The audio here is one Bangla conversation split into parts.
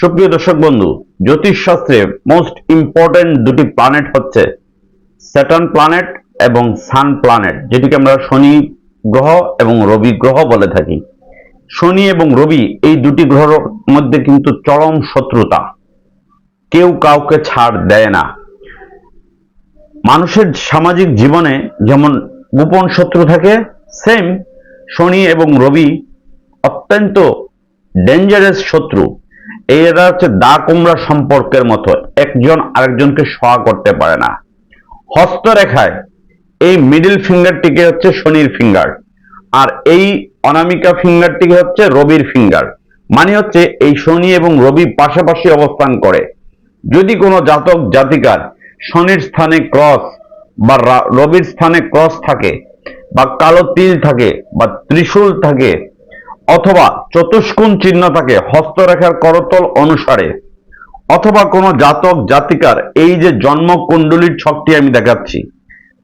সুপ্রিয় দর্শক বন্ধু, জ্যোতিষ শাস্ত্রে মোস্ট ইম্পর্টেন্ট দুটি প্ল্যানেট হচ্ছে স্যাটার্ন প্ল্যানেট এবং সান প্ল্যানেট যেটিকে আমরা শনি গ্রহ এবং রবি গ্রহ বলে থাকি। শনি এবং রবি এই দুটি গ্রহর মধ্যে কিন্তু চরম শত্রুতা। কেউ কাউকে ছাড় দেয় না। মানুষের সামাজিক জীবনে যেমন গোপন শত্রু থাকে সেম শনি এবং রবি অত্যন্ত ডেঞ্জারাস শত্রু। এরা হচ্ছে দা কুমড়া সম্পর্কের মতো, একজন আরেকজনকে সহা করতে পারে না। হস্তরেখায় এই মিডিল ফিঙ্গারটিকে হচ্ছে শনির ফিঙ্গার আর এই অনামিকা ফিঙ্গারটিকে হচ্ছে রবির ফিঙ্গার মানে হচ্ছে এই শনি এবং রবি পাশাপাশি অবস্থান করে। যদি কোনো জাতক, জাতিকার শনির স্থানে ক্রস বা রবির স্থানে ক্রস থাকে বা কালো তিল থাকে বা ত্রিশূল থাকে অথবা চতুষ্কোণ চিহ্ন থাকে হস্তরেখার করতল অনুসারে, অথবা কোনো জাতক জাতিকার এই যে জন্ম কুণ্ডলীর ছকটি আমি দেখাচ্ছি।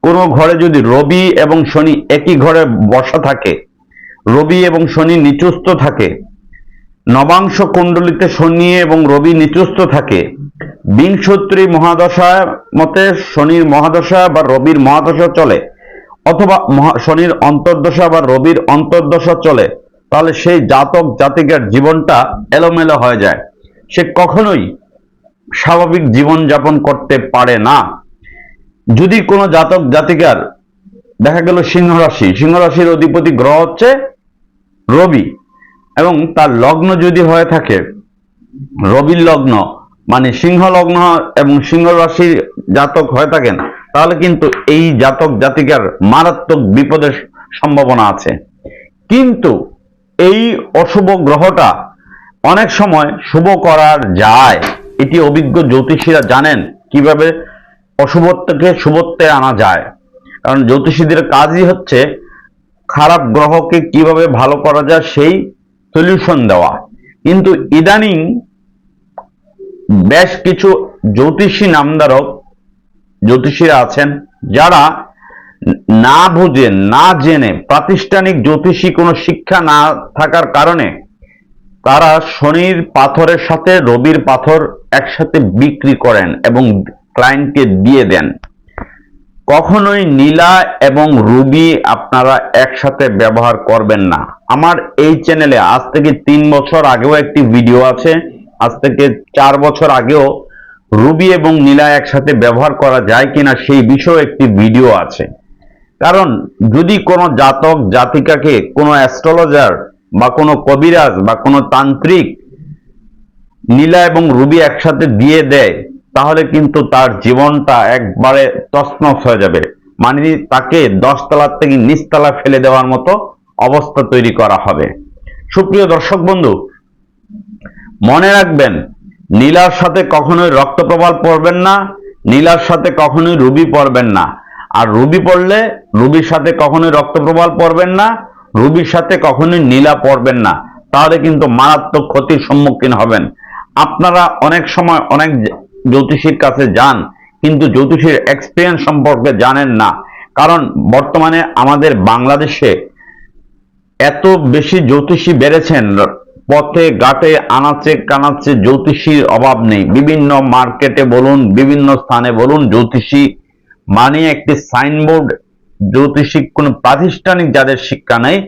কোনো ঘরে যদি রবি এবং শনি একই ঘরে বসা থাকে, রবি এবং শনি নিচস্থ থাকে, নবাংশ কুণ্ডলিতে শনি এবং রবি নিচস্থ থাকে, বিংশত্রী মহাদশা মতে শনির মহাদশা বা রবির মহাদশা চলে, অথবা শনির অন্তর্দশা বা রবির অন্তর্দশা চলে তাহলে সেই জাতক জাতিকার জীবনটা এলোমেলো হয়ে যায়। সে কখনোই স্বাভাবিক জীবন যাপন করতে পারে না। যদি কোনো জাতক জাতিকার, দেখা গেল সিংহ রাশি সিংহ রাশির অধিপতি গ্রহ হচ্ছে রবি এবং তার লগ্ন যদি হয়ে থাকে, রবির লগ্ন মানে সিংহ লগ্ন এবং সিংহ রাশির জাতক হয়ে থাকেন, তাহলে কিন্তু এই জাতক জাতিকার মারাত্মক বিপদের সম্ভাবনা আছে। কিন্তু এই অশুভ গ্রহটা অনেক সময় শুভ করার যায়। এটি অভিজ্ঞ জ্যোতিষীরা জানেন কীভাবে অশুভত্বকে শুভত্বে আনা যায়। কারণ জ্যোতিষীদের কাজই হচ্ছে খারাপ গ্রহকে কীভাবে ভালো করা যায় সেই সলিউশন দেওয়া। কিন্তু ইদানিং বেশ কিছু জ্যোতিষী নামধারক জ্যোতিষীরা আছেন যারা না বুঝে, না জেনে, প্রাতিষ্ঠানিক জ্যোতিষী কোনো শিক্ষা না থাকার কারণে তারা শনির পাথরের সাথে রবির পাথর একসাথে বিক্রি করেন এবং ক্লায়েন্টকে দিয়ে দেন। কখনোই নীলা এবং রুবি আপনারা একসাথে ব্যবহার করবেন না। আমার এই চ্যানেলে আজ থেকে তিন বছর আগেও একটি ভিডিও আছে, আজ থেকে চার বছর আগেও রুবি এবং নীলা একসাথে ব্যবহার করা যায় কিনা সেই বিষয়ে একটি ভিডিও আছে। কারণ যদি কোনো জাতক, জাতিকাকে কোনো অ্যাস্ট্রোলজার বা কোনো কবিরাজ বা কোনো তান্ত্রিক নীলা এবং রুবি একসাথে দিয়ে দেয়, তাহলে কিন্তু তার জীবনটা একবারে তছনছ হয়ে যাবে। মানে তাকে দশতলার থেকে নিচতলা ফেলে দেওয়ার মতো অবস্থা তৈরি করা হবে। সুপ্রিয় দর্শক বন্ধু, মনে রাখবেন, নীলার সাথে কখনোই রক্তপ্রবাল পড়বেন না, নীলার সাথে কখনোই রুবি পড়বেন না। আর রুবি পড়লে রুবির সাথে কখনোই রক্তপ্রবাল পড়বেন না, রুবির সাথে কখনোই নীলা পড়বেন না। তাহলে কিন্তু মারাত্মক ক্ষতির সম্মুখীন হবেন। আপনারা অনেক সময় অনেক জ্যোতিষীর কাছে যান, কিন্তু জ্যোতিষীর এক্সপিরিয়েন্স সম্পর্কে জানেন না। কারণ বর্তমানে আমাদের বাংলাদেশে এত বেশি জ্যোতিষী বেড়েছেন, পথে, ঘাটে, আনাচে, কানাচে জ্যোতিষীর অভাব নেই। বিভিন্ন মার্কেটে বলুন, বিভিন্ন স্থানে বলুন, জ্যোতিষী মানে একটি সাইনবোর্ড জ্যোতিষী কোন প্রাতিষ্ঠানিক যাদের শিক্ষা নেই,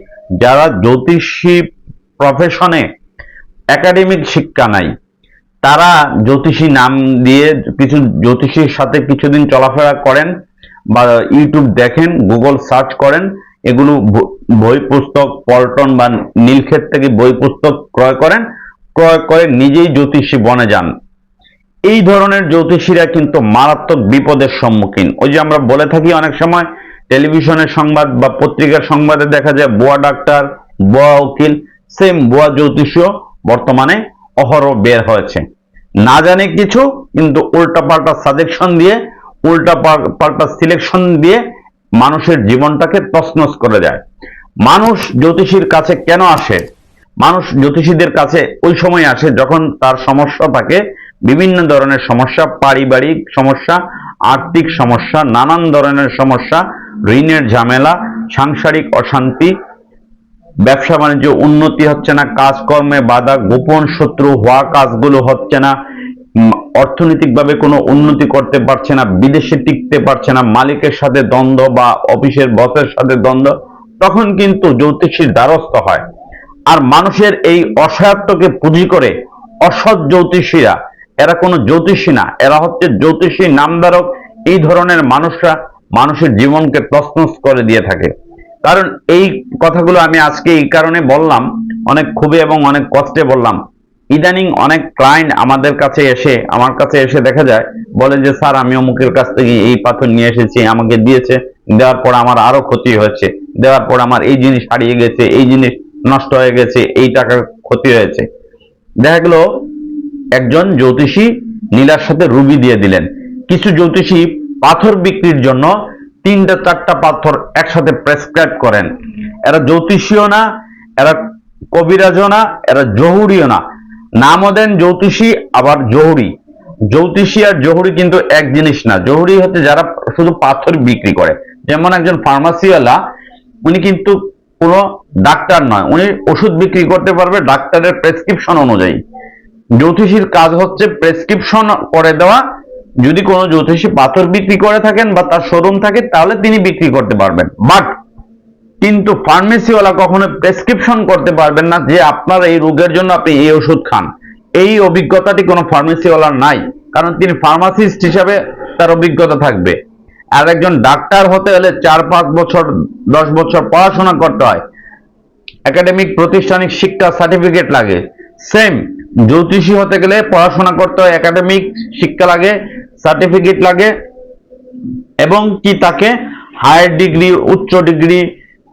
যারা জ্যোতিষী প্রফেশনে একাডেমিক শিক্ষা নাই, তারা জ্যোতিষী নাম দিয়ে কিছু জ্যোতিষীর সাথে কিছুদিন চলাফেরা করেন বা ইউটিউব দেখেন গুগল সার্চ করেন, এগুলো বই পুস্তক, পল্টন বা নীলক্ষেত থেকে বই পুস্তক ক্রয় করেন, ক্রয় করে নিজেই জ্যোতিষী বনে যান। এই ধরনের জ্যোতিষীরা কিন্তু মারাত্মক বিপদের সম্মুখীন। ওই যে আমরা বলে থাকি অনেক সময়, টেলিভিশনের সংবাদ বা পত্রিকার সংবাদে দেখা যায় বোয়া ডাক্তার বোয়া উকিল সেম বোয়া জ্যোতিষীয় বর্তমানে অহরহ বের হয়েছে। না জানে কিছু, কিন্তু উল্টা পাল্টা সাজেকশন দিয়ে উল্টা পাল্টা সিলেকশন দিয়ে মানুষের জীবনটাকে তছনছ করে দেয়। মানুষ জ্যোতিষীর কাছে কেন আসে? মানুষ জ্যোতিষীদের কাছে ওই সময় আসে যখন তার সমস্যা থাকে বিভিন্ন ধরনের সমস্যা, পারিবারিক সমস্যা, আর্থিক সমস্যা, নানান ধরনের সমস্যা, ঋণের ঝামেলা, সাংসারিক অশান্তি, ব্যবসা বাণিজ্য উন্নতি হচ্ছে না, কাজকর্মে বাধা, গোপন শত্রু হওয়া কাজগুলো হচ্ছে না অর্থনৈতিকভাবে কোনো উন্নতি করতে পারছে না, বিদেশে টিকতে পারছে না, মালিকের সাথে দ্বন্দ্ব বা অফিসের বসের সাথে দ্বন্দ্ব, তখন কিন্তু জ্যোতিষীর দ্বারস্থ হয়। আর মানুষের এই অসহায়ত্বকে পুঁজি করে অসৎ জ্যোতিষীরা এরা কোনো জ্যোতিষী না। এরা হচ্ছে জ্যোতিষী, নামধারক। এই ধরনের মানুষরা মানুষের জীবনকে তছনছ করে দিয়ে থাকে। কারণ এই কথাগুলো আমি আজকে এই কারণে বললাম, অনেক খুবই এবং অনেক কষ্টে বললাম। ইদানিং অনেক ক্লায়েন্ট আমাদের কাছে এসে, আমার কাছে এসে দেখা যায়, বলে যে, স্যার, আমি অমুকের কাছ থেকে এই পাথর নিয়ে এসেছি, আমাকে দিয়েছে। দেওয়ার পর আমার আরও ক্ষতি হয়েছে। দেওয়ার পর আমার এই জিনিস হারিয়ে গেছে, এই জিনিস নষ্ট হয়ে গেছে, এই টাকার ক্ষতি হয়েছে। দেখা গেল একজন জ্যোতিষী নীলার সাথে রুবি দিয়ে দিলেন। কিছু জ্যোতিষী পাথর বিক্রির জন্য তিনটা চারটা পাথর একসাথে প্রেসক্রাইব করেন। এরা জ্যোতিষীও না, এরা কবিরাজও না, এরা জহুরিও না। নামও দেন জ্যোতিষী, আবার জহুরি। জ্যোতিষী আর জহুরি কিন্তু এক জিনিস না। জহুরি হচ্ছে যারা শুধু পাথর বিক্রি করে। যেমন একজন ফার্মাসিওয়ালা উনি কিন্তু কোনো ডাক্তার নয়, উনি ওষুধ বিক্রি করতে পারবে, ডাক্তারের প্রেসক্রিপশন অনুযায়ী। জ্যোতিষীর কাজ হচ্ছে প্রেসক্রিপশন করে দেওয়া। যদি কোনো জ্যোতিষী পাথর বিক্রি করে থাকেন বা তার শোরুম থাকে, তাহলে তিনি বিক্রি করতে পারবেন। বাট কিন্তু ফার্মেসিওয়ালা কখনো প্রেসক্রিপশন করতে পারবেন না যে আপনার এই রোগের জন্য আপনি এই ওষুধ খান। এই অভিজ্ঞতাটি কোনো ফার্মেসিওয়ালার নাই, কারণ তিনি ফার্মাসিস্ট হিসাবে তার অভিজ্ঞতা থাকবে। আর একজন ডাক্তার হতে হলে চার, পাঁচ বছর, দশ বছর পড়াশোনা করতে হয়। একাডেমিক প্রতিষ্ঠানিক শিক্ষা সার্টিফিকেট লাগে। সেম জ্যোতিষী হতে গেলে পড়াশোনা করতে হয় একাডেমিক শিক্ষা লাগে সার্টিফিকেট লাগে, এবং কি তাকে হায়ার ডিগ্রি উচ্চ ডিগ্রি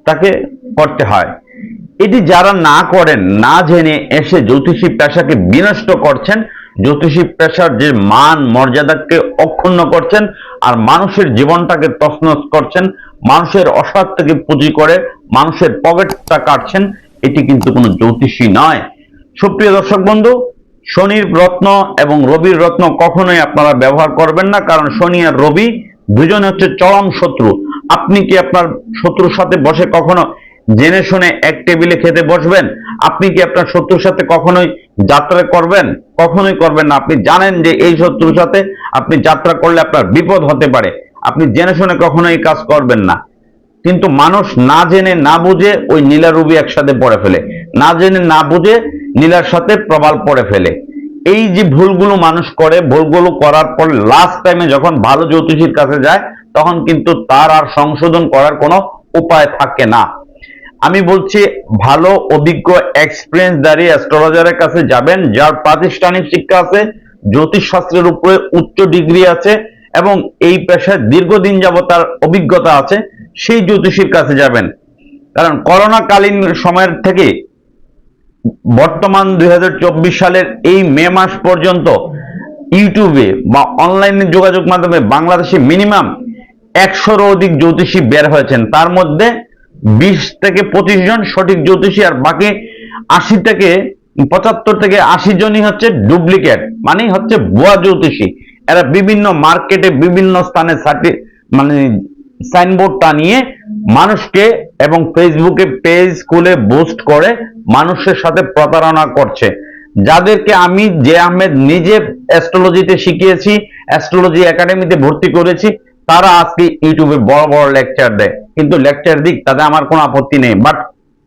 তাকে করতে হয়। এটি যারা না করেন, না জেনে এসে জ্যোতিষী পেশাকে বিনষ্ট করছেন, জ্যোতিষী পেশার যে মান, মর্যাদাকে অক্ষুণ্ণ করছেন, আর মানুষের জীবনটাকে তছনছ করছেন, মানুষের অস্বার্থকে পুঁজি করে, মানুষের পকেটটা কাটছেন, এটি কিন্তু কোনো জ্যোতিষী নয়। সুপ্রিয় দর্শক বন্ধু, শনির রত্ন এবং রবির রত্ন কখনোই আপনারা ব্যবহার করবেন না, কারণ শনি আর রবি দুজনে হচ্ছে চরম শত্রু। আপনি কি আপনার শত্রুর সাথে বসে কখনো জেনে শুনে এক টেবিলে খেতে বসবেন? আপনি কি আপনার শত্রুর সাথে কখনোই যাত্রা করবেন? কখনোই করবেন না। আপনি জানেন যে এই শত্রুর সাথে আপনি যাত্রা করলে আপনার বিপদ হতে পারে। আপনি জেনে শুনে কখনো এই কাজ করবেন না। কিন্তু মানুষ না জেনে না বুঝে ওই নীলা রুবি একসাথে পড়ে ফেলে। না জেনে না বুঝে নীলার সাথে প্রবাল পড়ে ফেলে। এই যে ভুলগুলো মানুষ করে, ভুলগুলো করার পর লাস্ট টাইমে যখন ভালো জ্যোতিষীর কাছে যায়, তখন কিন্তু তার আর সংশোধন করার কোনো উপায় থাকে না। আমি বলছি, ভালো, অভিজ্ঞ এক্সপিরিয়েন্স দাঁড়িয়ে অ্যাস্ট্রোলজারের কাছে যাবেন, যার প্রাতিষ্ঠানিক শিক্ষা আছে জ্যোতিষ শাস্ত্রের উপরে উচ্চ ডিগ্রি আছে, এবং এই পেশায় দীর্ঘদিন যাবত তার অভিজ্ঞতা আছে, সেই জ্যোতিষীর কাছে যাবেন। কারণ করোনাকালীন সময়ের থেকে বর্তমান দুই সালের এই মে মাস পর্যন্ত ইউটিউবে বা অনলাইনে যোগাযোগ মাধ্যমে বাংলাদেশে মিনিমাম একশোরও অধিক জ্যোতিষী বের হয়েছেন। তার মধ্যে বিশ থেকে পঁচিশ জন সঠিক জ্যোতিষী আর বাকি আশি থেকে পঁচাত্তর থেকে আশি জনই হচ্ছে ডুপ্লিকেট মানে হচ্ছে ভুয়া জ্যোতিষী। এরা বিভিন্ন মার্কেটে বিভিন্ন স্থানে মানে সাইনবোর্ড টানিয়ে মানুষকে এবং ফেসবুকে পেজ খুলে বুস্ট করে মানুষের সাথে প্রতারণা করছে। যাদেরকে আমি যে আহমেদ নিজে অ্যাস্ট্রোলজিতে শিখিয়েছি অ্যাস্ট্রোলজি একাডেমিতে ভর্তি করেছি, তারা আজকে ইউটিউবে বড় বড় লেকচার দেয়। কিন্তু লেকচার দিক, তাতে আমার কোনো আপত্তি নেই। বাট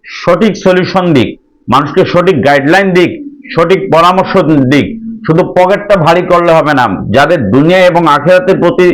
সঠিক সলিউশন দিক, মানুষকে সঠিক গাইডলাইন দিক, সঠিক পরামর্শ দিক, শুধু পকেটটা ভারী করলে হবে না। যাদের দুনিয়া এবং আখেরাতের প্রতি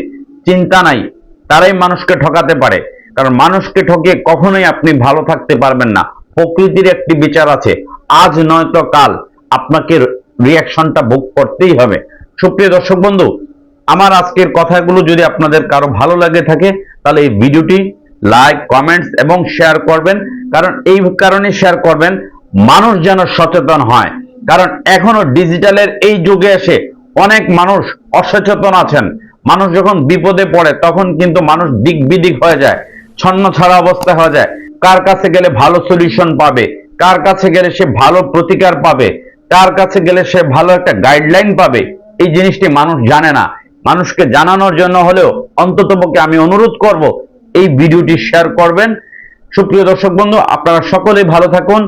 চিন্তা নাই তারাই মানুষকে ঠকাতে পারে। কারণ মানুষকে ঠকিয়ে কখনোই আপনি ভালো থাকতে পারবেন না। প্রকৃতির একটি বিচার আছে। আজ নয়তো কাল। আপনাকে রিয়াকশনটা ভোগ করতেই হবে। সুপ্রিয় দর্শক বন্ধু, আমার আজকের কথাগুলো যদি আপনাদের কারও ভালো লাগে থাকে, তাহলে এই ভিডিওটি লাইক কমেন্টস এবং শেয়ার করবেন। কারণ এই কারণে শেয়ার করবেন, মানুষ যেন সচেতন হয়। কারণ এখনও ডিজিটালের এই যুগে এসে অনেক মানুষ অসচেতন আছেন। মানুষ যখন বিপদে পড়ে, তখন কিন্তু মানুষ দিক বিদিক হয়ে যায়, ছন্ন ছাড়া অবস্থা হয়ে যায়। কার কাছে গেলে ভালো সলিউশন পাবে? কার কাছে গেলে সে ভালো প্রতিকার পাবে? কার কাছে গেলে সে ভালো একটা গাইডলাইন পাবে? এই জিনিসটি মানুষ জানে না। মানুষকে জানানোর জন্য হলেও অন্ততপক্ষে আমি অনুরোধ করব, এই ভিডিওটি শেয়ার করবেন। সুপ্রিয় দর্শক বন্ধু, আপনারা সকলেই ভালো থাকুন।